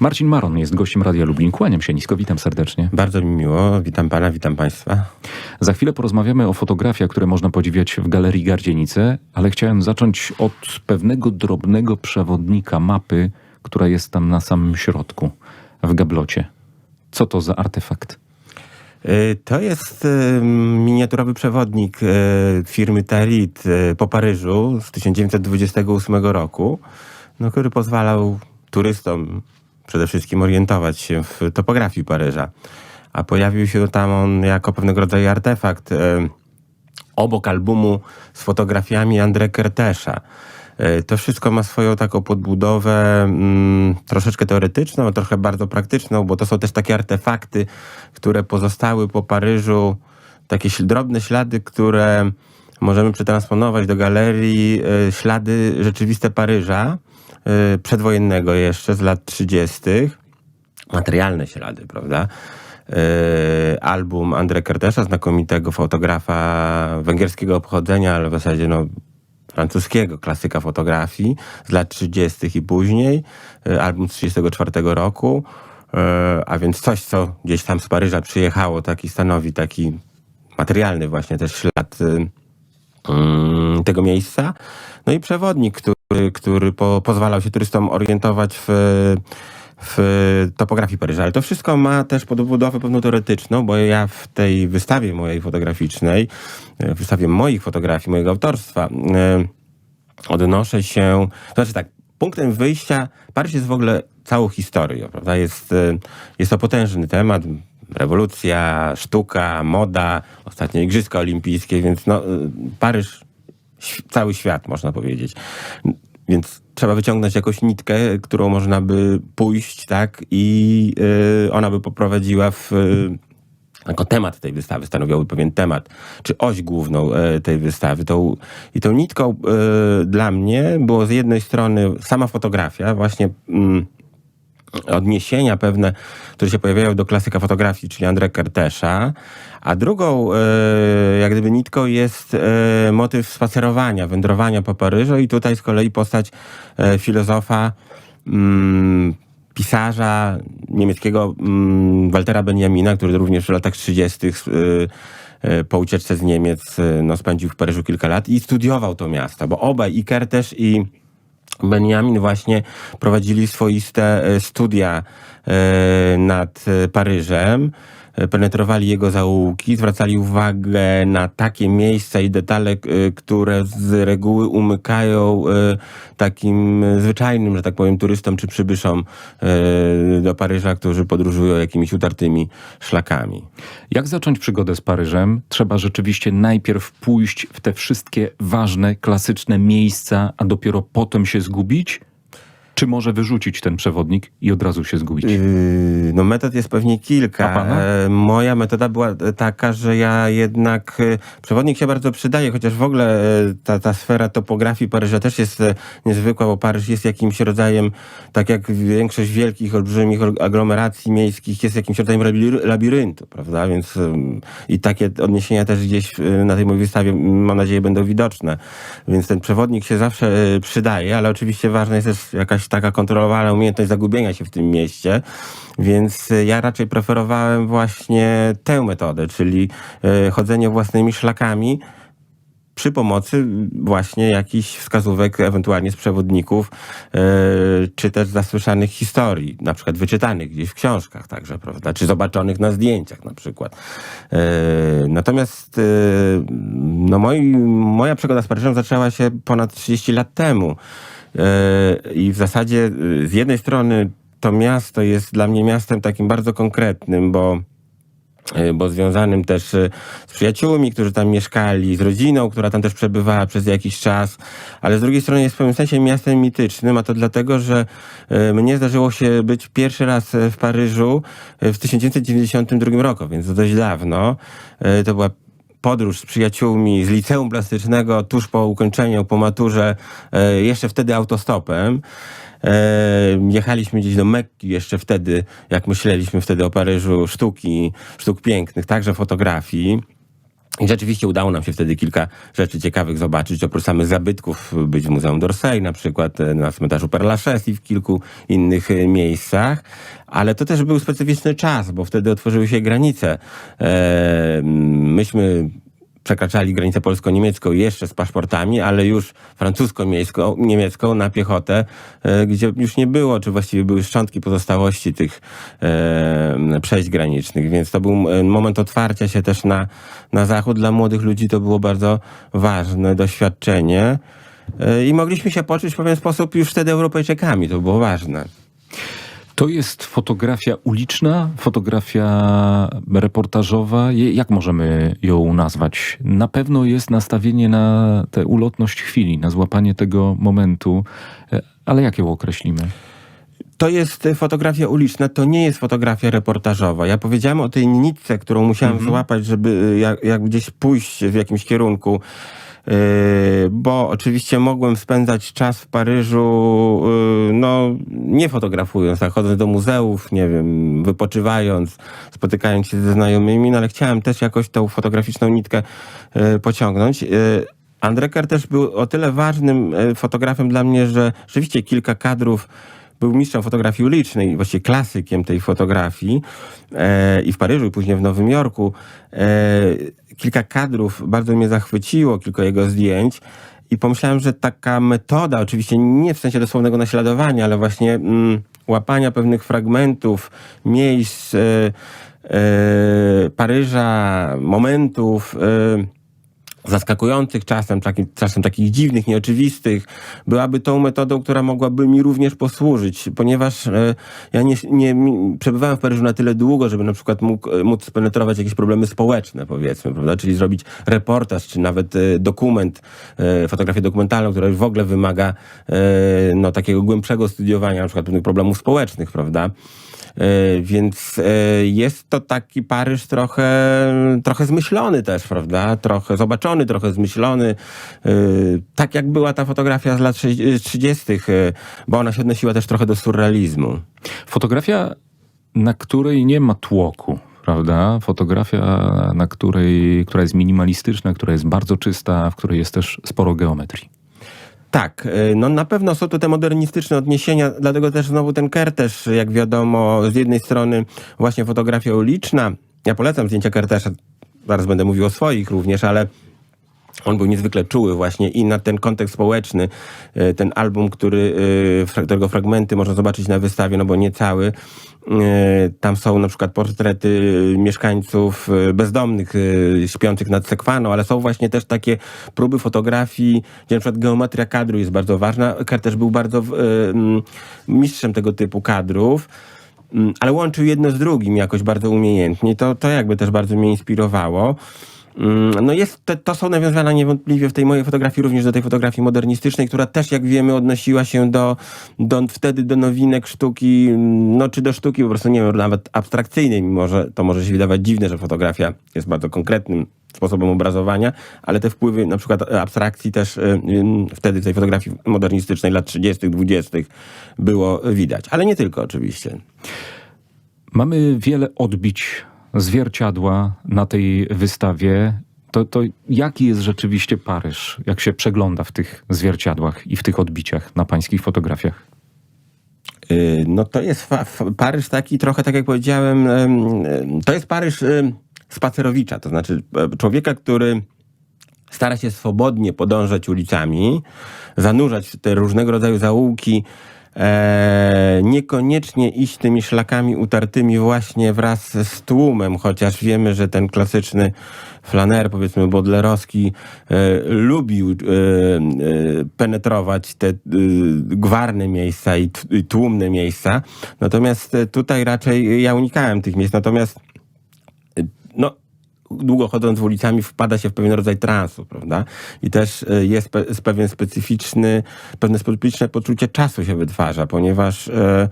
Marcin Maron jest gościem Radia Lublin. Kłaniam się nisko, witam serdecznie. Bardzo mi miło, witam pana, witam państwa. Za chwilę porozmawiamy o fotografiach, które można podziwiać w Galerii Gardzienice, ale chciałem zacząć od pewnego drobnego przewodnika mapy, która jest tam na samym środku, w gablocie. Co to za artefakt? Y, To jest y, miniaturowy przewodnik y, firmy Tarit y, po Paryżu z 1928 roku, no, który pozwalał turystom przede wszystkim orientować się w topografii Paryża. A pojawił się tam on jako pewnego rodzaju artefakt y, obok albumu z fotografiami André Kertesza. Y, To wszystko ma swoją taką podbudowę mm, troszeczkę teoretyczną, trochę bardzo praktyczną, bo to są też takie artefakty, które pozostały po Paryżu, takie drobne ślady, które możemy przetransponować do galerii, y, ślady rzeczywiste Paryża, przedwojennego jeszcze z lat 30 materialne ślady, prawda? Yy, album André Kertesza, znakomitego fotografa węgierskiego pochodzenia, ale w zasadzie no, francuskiego, klasyka fotografii z lat 30. i później. Yy, album z 34 roku. A więc coś, co gdzieś tam z Paryża przyjechało, taki stanowi taki materialny właśnie też ślad mm, tego miejsca. No i przewodnik, który, który po, pozwalał się turystom orientować w, w topografii Paryża. Ale to wszystko ma też podbudowę pewną teoretyczną, bo ja w tej wystawie mojej fotograficznej, e, w wystawie moich fotografii, mojego autorstwa, e, odnoszę się, to znaczy tak, punktem wyjścia, Paryż jest w ogóle całą historią, prawda? Jest, e, jest to potężny temat, rewolucja, sztuka, moda, ostatnie Igrzyska Olimpijskie, więc no, Paryż, cały świat można powiedzieć. Więc trzeba wyciągnąć jakąś nitkę, którą można by pójść, tak, i y, ona by poprowadziła w y, jako temat tej wystawy, stanowiłby pewien temat, czy oś główną e, tej wystawy. Tą, I tą nitką e, dla mnie było z jednej strony sama fotografia, właśnie mm, odniesienia pewne, które się pojawiają do klasyka fotografii, czyli André Kertesza, a drugą e, jak gdyby nitką jest e, motyw spacerowania, wędrowania po Paryżu i tutaj z kolei postać e, filozofa, mm, pisarza niemieckiego mm, Waltera Benjamina, który również w latach 30. y, y, po ucieczce z Niemiec no, spędził w Paryżu kilka lat i studiował to miasto, bo obaj, i Kertész i Benjamin właśnie prowadzili swoiste e, studia e, nad e, Paryżem, penetrowali jego zaułki, zwracali uwagę na takie miejsca i detale, e, które z reguły umykają e, takim e, zwyczajnym, że tak powiem, turystom czy przybyszom e, do Paryża, którzy podróżują jakimiś utartymi szlakami. Jak zacząć przygodę z Paryżem? Trzeba rzeczywiście najpierw pójść w te wszystkie ważne, klasyczne miejsca, a dopiero potem się zgubić? Czy może wyrzucić ten przewodnik i od razu się zgubić? Yy, No metod jest pewnie kilka. E, Moja metoda była e, taka, że ja jednak, e, przewodnik się bardzo przydaje, chociaż w ogóle e, ta, ta sfera topografii Paryża też jest e, niezwykła, bo Paryż jest jakimś rodzajem, tak jak większość wielkich, olbrzymich ag- aglomeracji miejskich, jest jakimś rodzajem labiry- labiryntu, prawda? Więc em, i takie odniesienia też gdzieś e, na tej mojej wystawie, mam nadzieję, będą widoczne. Więc ten przewodnik się zawsze e, przydaje, ale oczywiście ważna jest też jakaś taka kontrolowana umiejętność zagubienia się w tym mieście. Więc e, ja raczej preferowałem właśnie tę metodę, czyli e, chodzenie własnymi szlakami przy pomocy właśnie jakichś wskazówek, ewentualnie z przewodników, e, czy też zasłyszanych historii, na przykład wyczytanych gdzieś w książkach także, prawda, czy zobaczonych na zdjęciach na przykład. Natomiast no moi, moja przygoda z Paryżem zaczęła się ponad 30 lat temu. E, I w zasadzie e, z jednej strony to miasto jest dla mnie miastem takim bardzo konkretnym, bo e, bo związanym też z przyjaciółmi, którzy tam mieszkali, z rodziną, która tam też przebywała przez jakiś czas, ale z drugiej strony jest w pewnym sensie miastem mitycznym, a to dlatego, że mnie zdarzyło się być pierwszy raz w Paryżu w 1992 roku, więc to dość dawno. To była podróż z przyjaciółmi z liceum plastycznego tuż po ukończeniu, po maturze, e, jeszcze wtedy autostopem. E, jechaliśmy gdzieś do Mekki jeszcze wtedy, jak myśleliśmy wtedy o Paryżu, sztuki, sztuk pięknych, także fotografii. I rzeczywiście udało nam się wtedy kilka rzeczy ciekawych zobaczyć. Oprócz samych zabytków być w Muzeum d'Orsay, na przykład e, na cmentarzu Père Lachaise i w kilku innych e, miejscach. Ale to też był specyficzny czas, bo wtedy otworzyły się granice. E, myśmy przekraczali granicę polsko-niemiecką jeszcze z paszportami, ale już francusko-niemiecką na piechotę, e, gdzie już nie było, czy właściwie były szczątki pozostałości tych e, przejść granicznych, więc to był e, moment otwarcia się też na, na zachód. Dla młodych ludzi to było bardzo ważne doświadczenie i mogliśmy się poczuć w pewien sposób już wtedy Europejczykami, to było ważne. To jest fotografia uliczna, fotografia reportażowa. Jak możemy ją nazwać? Na pewno jest nastawienie na tę ulotność chwili, na złapanie tego momentu, E, ale jak ją określimy? To jest e, fotografia uliczna, to nie jest fotografia reportażowa. Ja powiedziałem o tej nitce, którą musiałem złapać, żeby e, jak, jak gdzieś pójść w jakimś kierunku. Yy, bo oczywiście mogłem spędzać czas w Paryżu, yy, no nie fotografując, tak chodząc do muzeów, nie wiem, wypoczywając, spotykając się ze znajomymi, no ale chciałem też jakoś tą fotograficzną nitkę yy, pociągnąć. Andreker też był o tyle ważnym fotografem dla mnie, że rzeczywiście kilka kadrów był mistrzem fotografii ulicznej, właściwie klasykiem tej fotografii e, i w Paryżu, i później w Nowym Jorku. E, kilka kadrów bardzo mnie zachwyciło, kilka jego zdjęć. I pomyślałem, że taka metoda, oczywiście nie w sensie dosłownego naśladowania, ale właśnie mm, łapania pewnych fragmentów, miejsc e, e, Paryża, momentów, e, zaskakujących czasem, taki, czasem takich dziwnych, nieoczywistych, byłaby tą metodą, która mogłaby mi również posłużyć, ponieważ e, ja nie, nie przebywałem w Paryżu na tyle długo, żeby na przykład mógł, e, móc penetrować jakieś problemy społeczne, powiedzmy, prawda? czyli zrobić reportaż, czy nawet e, dokument, e, fotografię dokumentalną, która już w ogóle wymaga e, no, takiego głębszego studiowania na przykład pewnych problemów społecznych, prawda? E, Więc e, jest to taki Paryż trochę, trochę zmyślony też, prawda? Trochę zobaczony, trochę zmyślony. E, Tak jak była ta fotografia z lat sześć- 30., e, bo ona się odnosiła też trochę do surrealizmu. Fotografia, na której nie ma tłoku, prawda? Fotografia, na której, która jest minimalistyczna, która jest bardzo czysta, w której jest też sporo geometrii. Tak, e, no na pewno są to te modernistyczne odniesienia, dlatego też znowu ten Kertész, jak wiadomo, z jednej strony właśnie fotografia uliczna. Ja polecam zdjęcia Kertesza, zaraz będę mówił o swoich również, ale on był niezwykle czuły właśnie i na ten kontekst społeczny. E, Ten album, który, e, którego fragmenty można zobaczyć na wystawie, no bo nie cały. E, Tam są na przykład portrety mieszkańców e, bezdomnych, e, śpiących nad Sekwano, ale są właśnie też takie próby fotografii, gdzie na przykład geometria kadru jest bardzo ważna. Kerr też był bardzo e, mistrzem tego typu kadrów. Ale łączył jedno z drugim jakoś bardzo umiejętnie. To, to jakby też bardzo mnie inspirowało. Mm, No jest, te, to są nawiązania niewątpliwie w tej mojej fotografii również do tej fotografii modernistycznej, która też, jak wiemy, odnosiła się do, do wtedy do nowinek sztuki, mm, no czy do sztuki po prostu, nie wiem, nawet abstrakcyjnej, mimo że to może się wydawać dziwne, że fotografia jest bardzo konkretnym sposobem obrazowania, ale te wpływy na przykład abstrakcji też y, wtedy w tej fotografii modernistycznej lat 30., 20. było widać. Ale nie tylko oczywiście. Mamy wiele odbić zwierciadła na tej wystawie. To, to jaki jest rzeczywiście Paryż, jak się przegląda w tych zwierciadłach i w tych odbiciach na pańskich fotografiach? Y, No to jest Paryż taki trochę, tak jak powiedziałem, em, em, to jest Paryż spacerowicza, to znaczy e, człowieka, który stara się swobodnie podążać ulicami, zanurzać te różnego rodzaju zaułki, e, niekoniecznie iść tymi szlakami utartymi właśnie wraz z tłumem, chociaż wiemy, że ten klasyczny flaner, powiedzmy bodlerowski, e, lubił e, e, penetrować te e, gwarne miejsca i, i tłumne miejsca. Natomiast e, tutaj raczej ja unikałem tych miejsc. Natomiast no, długo chodząc ulicami wpada się w pewien rodzaj transu, prawda? I też e, jest pe- jest pewien specyficzny, pewne specyficzne poczucie czasu się wytwarza, ponieważ e,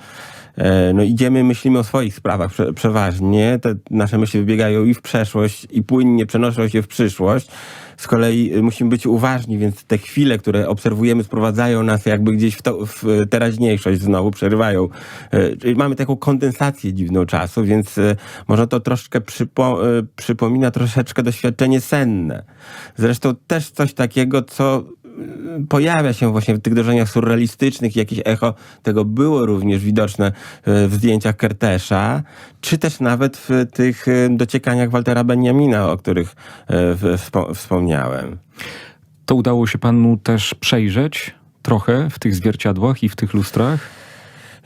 e, no idziemy, myślimy o swoich sprawach prze, przeważnie. Te nasze myśli wybiegają i w przeszłość, i płynnie przenoszą się w przyszłość. Z kolei y, musimy być uważni, więc te chwile, które obserwujemy, sprowadzają nas jakby gdzieś w, to, w teraźniejszość znowu, przerywają. E, Czyli mamy taką kondensację dziwną czasu, więc może to troszkę przypo, przypomina troszeczkę doświadczenie senne. Zresztą też coś takiego, co y, pojawia się właśnie w tych dążeniach surrealistycznych, jakieś echo tego było również widoczne e, w zdjęciach Kertesza, czy też nawet w tych e, dociekaniach Waltera Benjamina, o których e, wspomniałem. To udało się panu też przejrzeć trochę w tych zwierciadłach i w tych lustrach?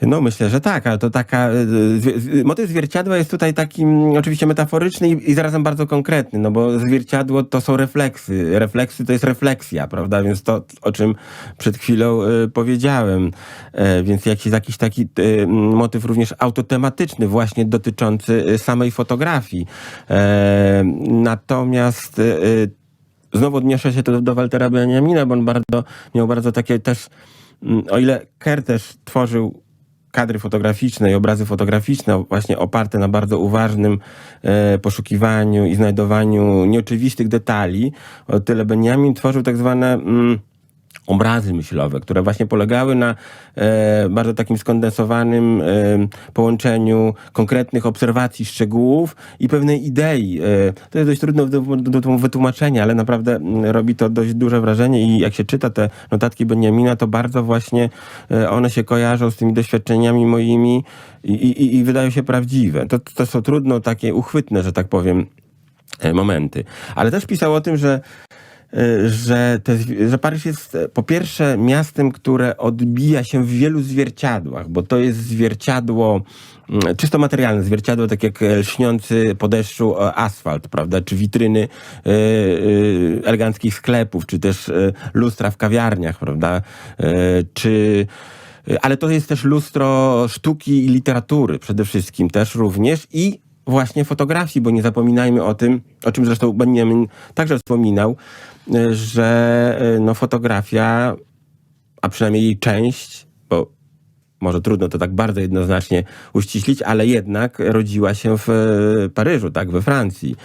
No myślę, że tak, ale to taka... y, z- Motyw zwierciadła jest tutaj taki mm, oczywiście metaforyczny i, i zarazem bardzo konkretny, no bo zwierciadło to są refleksy. Refleksy to jest refleksja, prawda? Więc to, o czym przed chwilą y, powiedziałem. E, więc jakiś, jakiś taki y, motyw również autotematyczny właśnie dotyczący y, samej fotografii. E, natomiast y, y, znowu odniosę się to do, Waltera Benjamina, bo on bardzo, miał bardzo takie też, mm, o ile Kertész tworzył kadry fotograficzne i obrazy fotograficzne właśnie oparte na bardzo uważnym e, poszukiwaniu i znajdowaniu nieoczywistych detali, o tyle Benjamin tworzył tak zwane mm, obrazy myślowe, które właśnie polegały na e, bardzo takim skondensowanym e, połączeniu konkretnych obserwacji szczegółów i pewnej idei. E, to jest dość trudno do, do, do wytłumaczenia, ale naprawdę robi to dość duże wrażenie i jak się czyta te notatki Benjamina, to bardzo właśnie e, one się kojarzą z tymi doświadczeniami moimi i, i, i wydają się prawdziwe. To, to są trudno takie uchwytne, że tak powiem, e, momenty. Ale też pisał o tym, że że, te, że Paryż jest e, po pierwsze miastem, które odbija się w wielu zwierciadłach, bo to jest zwierciadło mm, czysto materialne, zwierciadło tak jak e, lśniący po deszczu e, asfalt, prawda, czy witryny eleganckich sklepów, czy też lustra w kawiarniach, prawda, czy ale to jest też lustro sztuki i literatury przede wszystkim też również i właśnie fotografii, bo nie zapominajmy o tym, o czym zresztą Benjamin także wspominał, y, że y, no, fotografia, a przynajmniej jej część, bo może trudno to tak bardzo jednoznacznie uściślić, ale jednak rodziła się w y, Paryżu, tak, we Francji.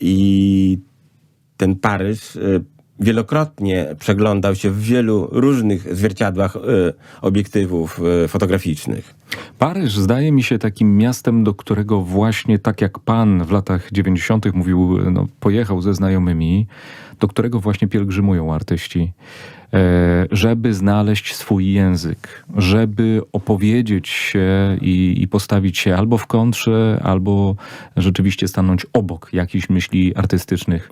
I ten Paryż wielokrotnie przeglądał się w wielu różnych zwierciadłach y, obiektywów y, fotograficznych. Paryż zdaje mi się takim miastem, do którego właśnie tak jak pan w latach 90. mówił, no, pojechał ze znajomymi, do którego właśnie pielgrzymują artyści, e, żeby znaleźć swój język, żeby opowiedzieć się i, i postawić się albo w kontrze, albo rzeczywiście stanąć obok jakichś myśli artystycznych.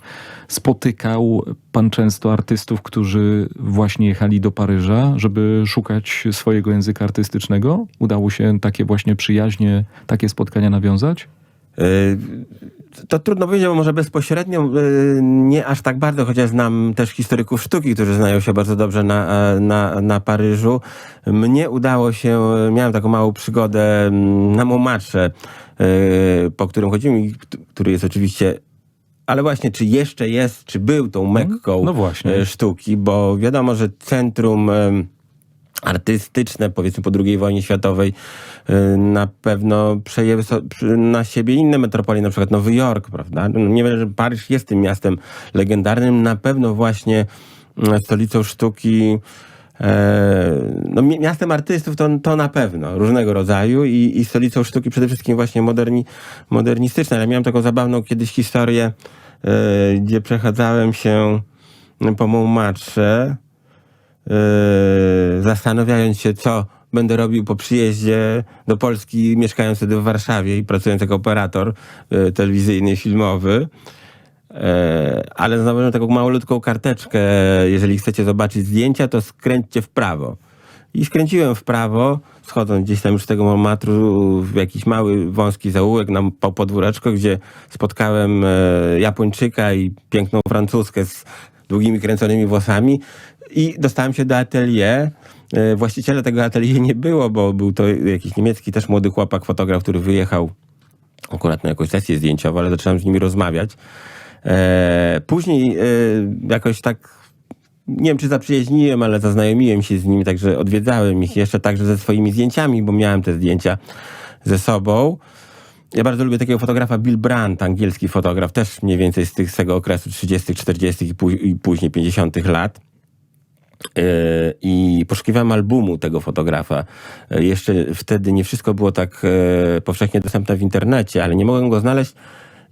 Spotykał pan często artystów, którzy właśnie jechali do Paryża, żeby szukać swojego języka artystycznego? Udało się takie właśnie przyjaźnie, takie spotkania nawiązać? Y, To trudno powiedzieć, bo może bezpośrednio y, nie aż tak bardzo, chociaż znam też historyków sztuki, którzy znają się bardzo dobrze na, e, na, na Paryżu. Mnie udało się, y, miałem taką małą przygodę na Montmartre, y, po którym chodziłem, i który jest oczywiście ale właśnie, czy jeszcze jest, czy był tą Mekką no e, sztuki, bo wiadomo, że centrum artystyczne, powiedzmy po II wojnie światowej, y, na pewno przejęły na siebie inne metropolie, na przykład Nowy Jork, prawda? No, Nie wiem, że Paryż jest tym miastem legendarnym, na pewno właśnie mm, stolicą sztuki, e, no, mi- miastem artystów to, to na pewno, różnego rodzaju i, i stolicą sztuki przede wszystkim właśnie moderni, modernistycznej. Ale miałem taką zabawną kiedyś historię, e, gdzie przechadzałem się po Montmartre, zastanawiając się, co będę robił po przyjeździe do Polski, mieszkając wtedy w Warszawie i pracując jako operator yy, telewizyjny, filmowy. Yy, ale znalazłem taką małolutką karteczkę. Jeżeli chcecie zobaczyć zdjęcia, to skręćcie w prawo. I skręciłem w prawo, schodząc gdzieś tam już z tego Montmartru w jakiś mały, wąski zaułek na po podwóreczko, gdzie spotkałem Japończyka i piękną Francuskę z długimi, kręconymi włosami i dostałem się do atelier. E, Właściciela tego atelier nie było, bo był to jakiś niemiecki też młody chłopak, fotograf, który wyjechał akurat na jakąś sesję zdjęciową, ale zacząłem z nimi rozmawiać. E, później e, jakoś tak nie wiem czy zaprzyjaźniłem, ale zaznajomiłem się z nimi, także odwiedzałem ich jeszcze także ze swoimi zdjęciami, bo miałem te zdjęcia ze sobą. Ja bardzo lubię takiego fotografa Bill Brandt, angielski fotograf, też mniej więcej z, tych, tego okresu 30., 40. i, pó- i później 50. lat. Yy, I poszukiwałem albumu tego fotografa. Yy, Jeszcze wtedy nie wszystko było tak e, powszechnie dostępne w internecie, ale nie mogłem go znaleźć.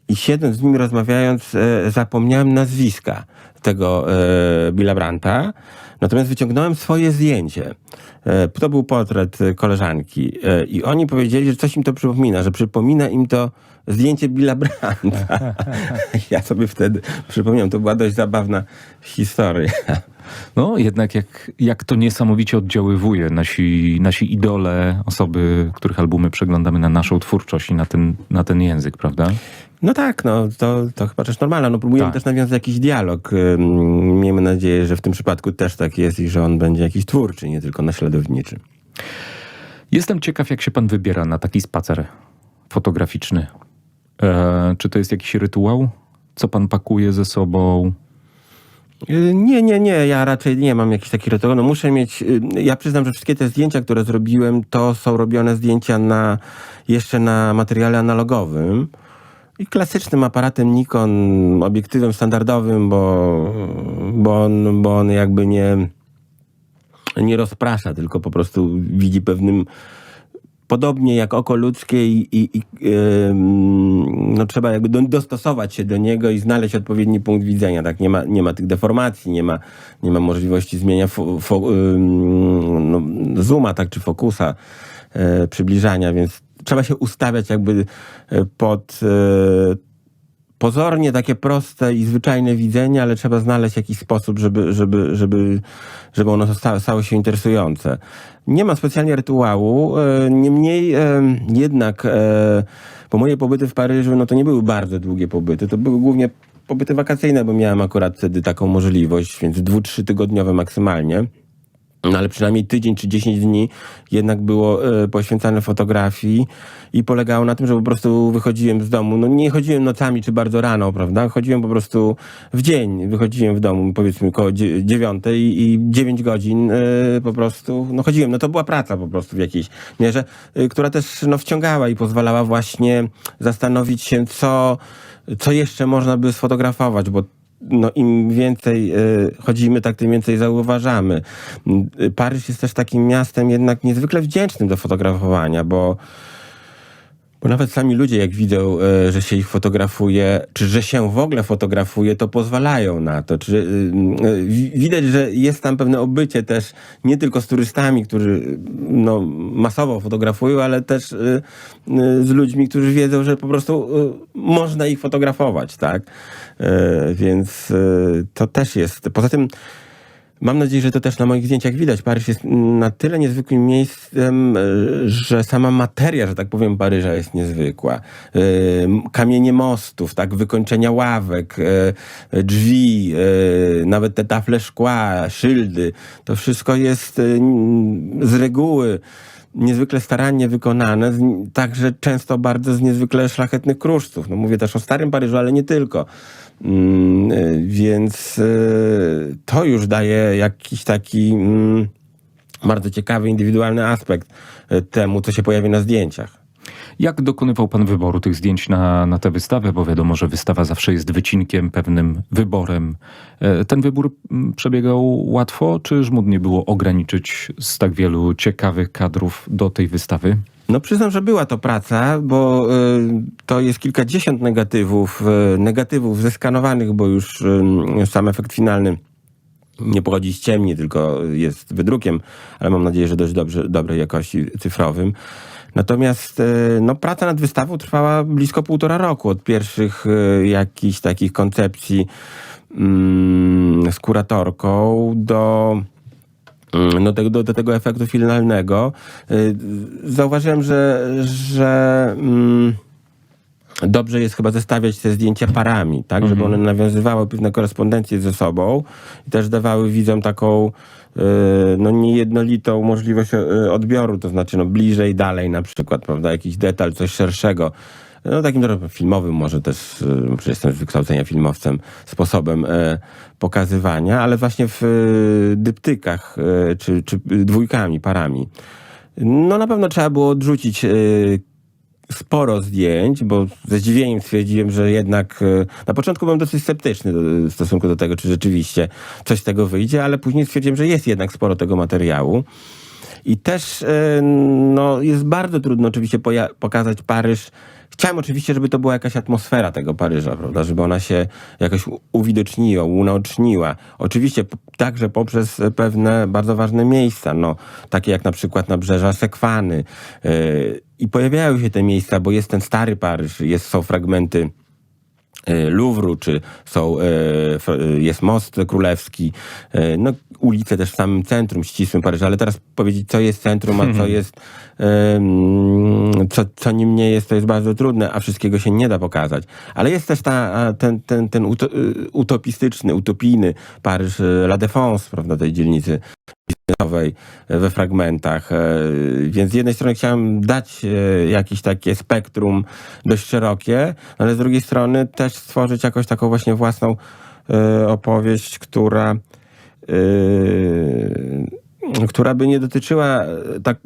I siedząc z nim rozmawiając, e, zapomniałem nazwiska tego e, Billa Branta. Natomiast wyciągnąłem swoje zdjęcie. E, To był portret koleżanki. I oni powiedzieli, że coś im to przypomina, że przypomina im to zdjęcie Billa Branta. ja sobie wtedy przypomniałem, to była dość zabawna historia. No, jednak jak, jak to niesamowicie oddziaływuje nasi, nasi idole, osoby, których albumy przeglądamy na naszą twórczość i na ten, na ten język, prawda? No tak, no to, to chyba też normalne. No próbujemy Tak. też nawiązać jakiś dialog. Miejmy nadzieję, że w tym przypadku też tak jest i że on będzie jakiś twórczy, nie tylko naśladowniczy. Jestem ciekaw, jak się pan wybiera na taki spacer fotograficzny. E, czy to jest jakiś rytuał? Co pan pakuje ze sobą? Y, Nie, nie, nie, ja raczej nie mam jakichś takich rytuałów. No muszę mieć, y, ja przyznam, że wszystkie te zdjęcia, które zrobiłem, to są robione zdjęcia na, jeszcze na materiale analogowym. I klasycznym aparatem Nikon, obiektywem standardowym, bo, bo, on, bo on jakby nie, nie rozprasza, tylko po prostu widzi pewnym podobnie jak oko ludzkie i, i, i ym, no trzeba jakby do, dostosować się do niego i znaleźć odpowiedni punkt widzenia. Tak? Nie, ma, nie ma tych deformacji, nie ma, nie ma możliwości zmienia fo, fo, ym, no, zooma tak, czy fokusa, e, przybliżania, więc trzeba się ustawiać jakby e, pod e, pozornie takie proste i zwyczajne widzenie, ale trzeba znaleźć jakiś sposób, żeby, żeby, żeby, żeby ono stało, się interesujące. Nie ma specjalnie rytuału, e, niemniej jednak, bo moje pobyty w Paryżu, no to nie były bardzo długie pobyty, to były głównie pobyty wakacyjne, bo miałem akurat wtedy taką możliwość, więc dwu, trzy tygodniowe maksymalnie. No ale przynajmniej tydzień czy 10 dni jednak było e, poświęcane fotografii i polegało na tym, że po prostu wychodziłem z domu. No nie chodziłem nocami czy bardzo rano, prawda? Chodziłem po prostu w dzień. Wychodziłem w domu powiedzmy koło dzie- dziewiątej i 9 godzin e, po prostu no chodziłem. No to była praca po prostu w jakiejś mierze, e, która też no wciągała i pozwalała właśnie zastanowić się, co, co jeszcze można by sfotografować, bo no im więcej y, chodzimy, tak tym więcej zauważamy. Paryż jest też takim miastem jednak niezwykle wdzięcznym do fotografowania, bo bo nawet sami ludzie, jak widzą, e, że się ich fotografuje, czy że się w ogóle fotografuje, to pozwalają na to. Czy, y, wi- widać, że jest tam pewne obycie też nie tylko z turystami, którzy no, masowo fotografują, ale też z ludźmi, którzy wiedzą, że po prostu można ich fotografować, tak? E, Więc to też jest. Poza tym Mam nadzieję, że to też na moich zdjęciach widać. Paryż jest na tyle niezwykłym miejscem, e, że sama materia, że tak powiem, Paryża jest niezwykła. E, Kamienie mostów, tak, wykończenia ławek, e, drzwi, nawet te tafle szkła, szyldy. To wszystko jest z reguły niezwykle starannie wykonane, także często bardzo z niezwykle szlachetnych kruszców. No mówię też o Starym Paryżu, ale nie tylko. Mm, y, więc y, to już daje jakiś taki mm, bardzo ciekawy, indywidualny aspekt y, temu, co się pojawi na zdjęciach. Jak dokonywał pan wyboru tych zdjęć na, na tę wystawę? Bo wiadomo, że wystawa zawsze jest wycinkiem, pewnym wyborem. E, Ten wybór mm, przebiegał łatwo, czy żmudnie było ograniczyć z tak wielu ciekawych kadrów do tej wystawy? No przyznam, że była to praca, bo y, to jest kilkadziesiąt negatywów, y, negatywów zeskanowanych, bo już y, sam efekt finalny nie pochodzi z ciemni, tylko jest wydrukiem, ale mam nadzieję, że dość dobrze, dobrej jakości cyfrowym. Natomiast y, no, praca nad wystawą trwała blisko półtora roku od pierwszych y, jakichś takich koncepcji mm, z kuratorką do Mm, no, tego, do, do tego efektu finalnego. Y, Zauważyłem, że, że mm, dobrze jest chyba zestawiać te zdjęcia parami, tak, żeby one nawiązywały pewne korespondencje ze sobą i też dawały widzom taką no, niejednolitą możliwość y, odbioru, to znaczy no, bliżej, dalej na przykład, prawda, jakiś detal, coś szerszego. no takim trochę filmowym, może też, e, przecież jestem z wykształcenia filmowcem, sposobem e, pokazywania, ale właśnie w e, dyptykach, e, czy, czy dwójkami, parami. No na pewno trzeba było odrzucić e, sporo zdjęć, bo ze zdziwieniem stwierdziłem, że jednak e, na początku byłem dosyć sceptyczny do, w stosunku do tego, czy rzeczywiście coś z tego wyjdzie, ale później stwierdziłem, że jest jednak sporo tego materiału. I też e, no, jest bardzo trudno oczywiście pokazać Paryż. Chciałem oczywiście, żeby to była jakaś atmosfera tego Paryża, prawda? Żeby ona się jakoś uwidoczniła, unaoczniła. Oczywiście także poprzez e, pewne bardzo ważne miejsca, no, takie jak na przykład nabrzeża Sekwany. E, I pojawiają się te miejsca, bo jest ten stary Paryż, jest, są fragmenty e, Luwru, czy są, e, e, jest most królewski, no ulice też w samym centrum, ścisłym Paryża, ale teraz powiedzieć, co jest centrum, a co jest, co, co nim nie jest, to jest bardzo trudne, a wszystkiego się nie da pokazać. Ale jest też ta, ten, ten, ten y, utopistyczny, utopijny Paryż, e, La Défense, prawda, tej dzielnicy biznesowej e, we fragmentach. e, Więc z jednej strony chciałem dać e, jakieś takie spektrum dość szerokie, ale z drugiej strony też stworzyć jakąś taką właśnie własną opowieść, która która by nie dotyczyła tak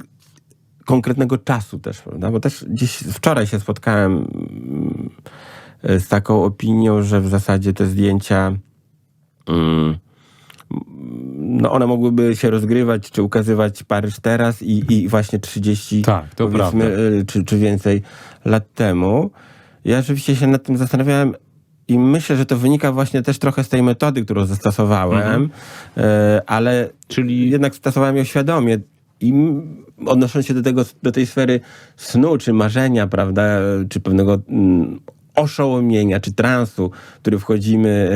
konkretnego czasu też, prawda? Bo też gdzieś wczoraj się spotkałem mm, z taką opinią, że w zasadzie te zdjęcia mm, no one mogłyby się rozgrywać, czy ukazywać Paryż teraz i, i właśnie 30 Tak, to powiedzmy, prawda. y, czy, czy więcej lat temu. Ja rzeczywiście się nad tym zastanawiałem i myślę, że to wynika właśnie też trochę z tej metody, którą zastosowałem, e, ale Czyli- jednak stosowałem ją świadomie i odnosząc się do tego, do tej sfery snu, czy marzenia, prawda, czy pewnego mm, oszołomienia, czy transu, w który wchodzimy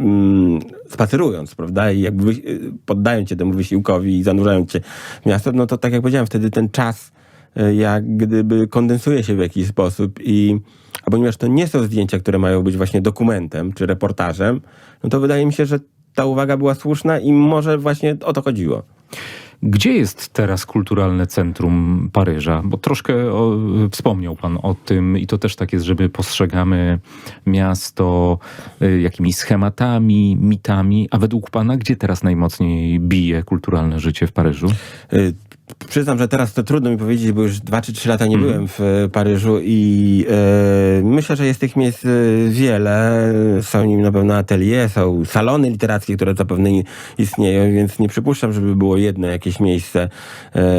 e, mm, spacerując, prawda, i jakby wy, poddając się temu wysiłkowi i zanurzając się w miasto, no to tak jak powiedziałem, wtedy ten czas e, jak gdyby kondensuje się w jakiś sposób i a ponieważ to nie są zdjęcia, które mają być właśnie dokumentem czy reportażem, no to wydaje mi się, że ta uwaga była słuszna i może właśnie o to chodziło. Gdzie jest teraz kulturalne centrum Paryża? Bo troszkę o, wspomniał pan o tym i to też tak jest, że my postrzegamy miasto y, jakimiś schematami, mitami, a według pana gdzie teraz najmocniej bije kulturalne życie w Paryżu? Przyznam, że teraz to trudno mi powiedzieć, bo już dwa czy trzy lata nie byłem w e, Paryżu i e, myślę, że jest tych miejsc e, wiele. Są nim na pewno atelier, są salony literackie, które zapewne istnieją, więc nie przypuszczam, żeby było jedno jakieś miejsce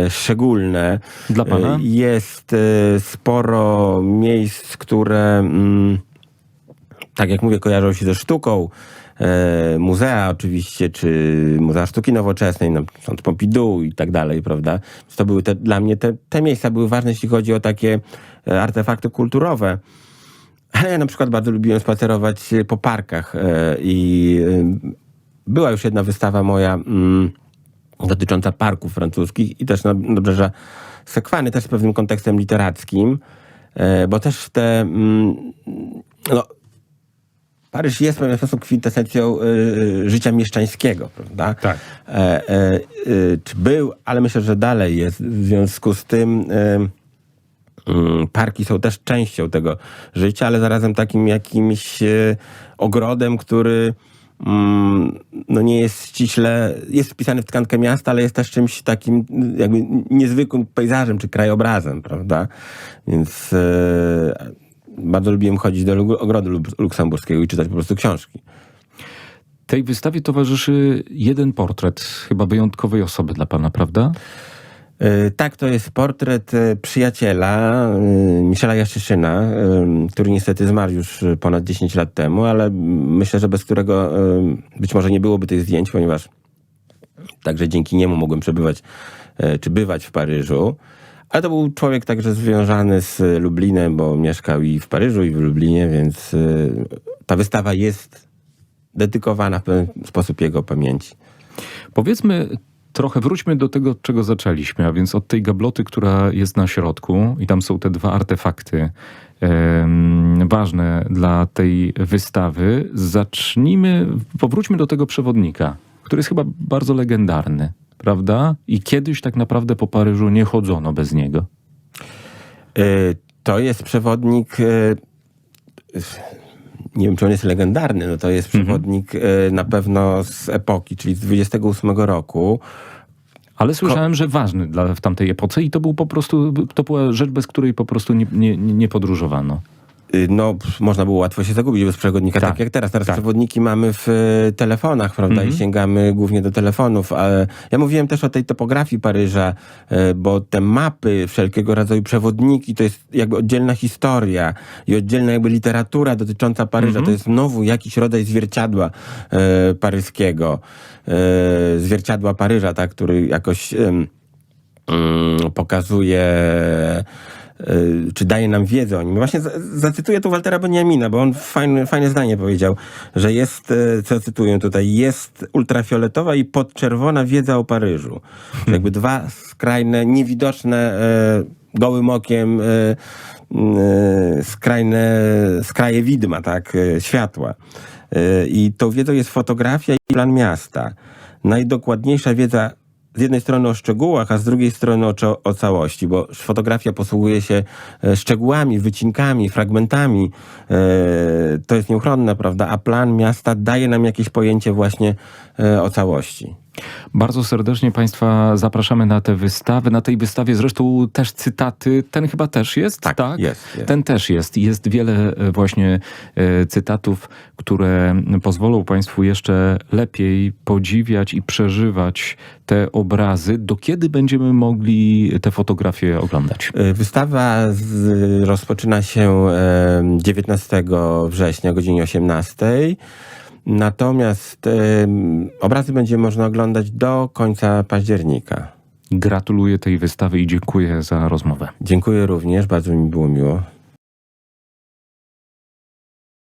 szczególne. Dla pana? E, Jest sporo miejsc, które... Mm, tak jak mówię, kojarzą się ze sztuką. E, muzea oczywiście, czy Muzea Sztuki Nowoczesnej, no, Sąd Pompidou i tak dalej, prawda? To były te, dla mnie te, te miejsca były ważne, jeśli chodzi o takie e, artefakty kulturowe. Ale ja na przykład bardzo lubiłem spacerować po parkach e, i była już jedna wystawa moja mm, dotycząca parków francuskich i też na nabrzeża Sekwany, też z pewnym kontekstem literackim, bo też te mm, no, Paryż jest w pewien sposób kwintesencją y, życia mieszczańskiego, prawda? Tak. E, e, y, czy był, ale myślę, że dalej jest. W związku z tym y, parki są też częścią tego życia, ale zarazem takim jakimś y, ogrodem, który mm, no nie jest ściśle, jest wpisany w tkankę miasta, ale jest też czymś takim y, jakby niezwykłym pejzażem czy krajobrazem, prawda? Więc y, bardzo lubiłem chodzić do ogrodu luksemburskiego i czytać po prostu książki. Tej wystawie towarzyszy jeden portret chyba wyjątkowej osoby dla pana, prawda? E, Tak, to jest portret e, przyjaciela e, Michela Jaszczyszyna, który niestety zmarł już ponad 10 lat temu, ale myślę, że bez którego być może nie byłoby tych zdjęć, ponieważ także dzięki niemu mogłem przebywać czy bywać w Paryżu. Ale to był człowiek także związany z Lublinem, bo mieszkał i w Paryżu, i w Lublinie, więc e, ta wystawa jest dedykowana w pewien sposób jego pamięci. Powiedzmy trochę, wróćmy do tego, czego zaczęliśmy, a więc od tej gabloty, która jest na środku i tam są te dwa artefakty em, ważne dla tej wystawy. Zacznijmy, powróćmy do tego przewodnika, który jest chyba bardzo legendarny, prawda? I kiedyś tak naprawdę po Paryżu nie chodzono bez niego. E, To jest przewodnik. e, Nie wiem, czy on jest legendarny. No to jest przewodnik e, na pewno z epoki, czyli z 28 roku. Ale słyszałem, że ważny dla, w tamtej epoce i to był po prostu, to była rzecz, bez której po prostu nie, nie, nie podróżowano. Y, No, można było łatwo się zagubić bez przewodnika, tak, Tak, jak teraz. Teraz tak. przewodniki mamy w e, telefonach, prawda, i sięgamy głównie do telefonów. Ale ja mówiłem też o tej topografii Paryża, e, bo te mapy, wszelkiego rodzaju przewodniki, to jest jakby oddzielna historia i oddzielna jakby literatura dotycząca Paryża. To jest znowu jakiś rodzaj zwierciadła e, paryskiego, e, zwierciadła Paryża, tak, który jakoś... mm, pokazuje, czy daje nam wiedzę o nim. Właśnie za- zacytuję tu Waltera Beniamina, bo on fajne, fajne zdanie powiedział, że jest, y, co cytuję tutaj, jest ultrafioletowa i podczerwona wiedza o Paryżu. Że jakby dwa skrajne, niewidoczne y, gołym okiem y, y, skrajne, skraje widma, tak, y, światła. Y, I tą wiedzą jest fotografia i plan miasta. Najdokładniejsza wiedza z jednej strony o szczegółach, a z drugiej strony o, o całości, bo fotografia posługuje się e, szczegółami, wycinkami, fragmentami. E, to jest nieuchronne, prawda? A plan miasta daje nam jakieś pojęcie właśnie e, o całości. Bardzo serdecznie Państwa zapraszamy na tę wystawę. Na tej wystawie zresztą też cytaty. Ten chyba też jest, Tak, tak? jest, jest. Ten też jest. Jest wiele e, właśnie e, cytatów, które pozwolą Państwu jeszcze lepiej podziwiać i przeżywać te obrazy. Do kiedy będziemy mogli te fotografie oglądać? E, Wystawa z, rozpoczyna się e, 19 września o godzinie 18. Natomiast obrazy będzie można oglądać do końca października. Gratuluję tej wystawy i dziękuję za rozmowę. Dziękuję również, bardzo mi było miło.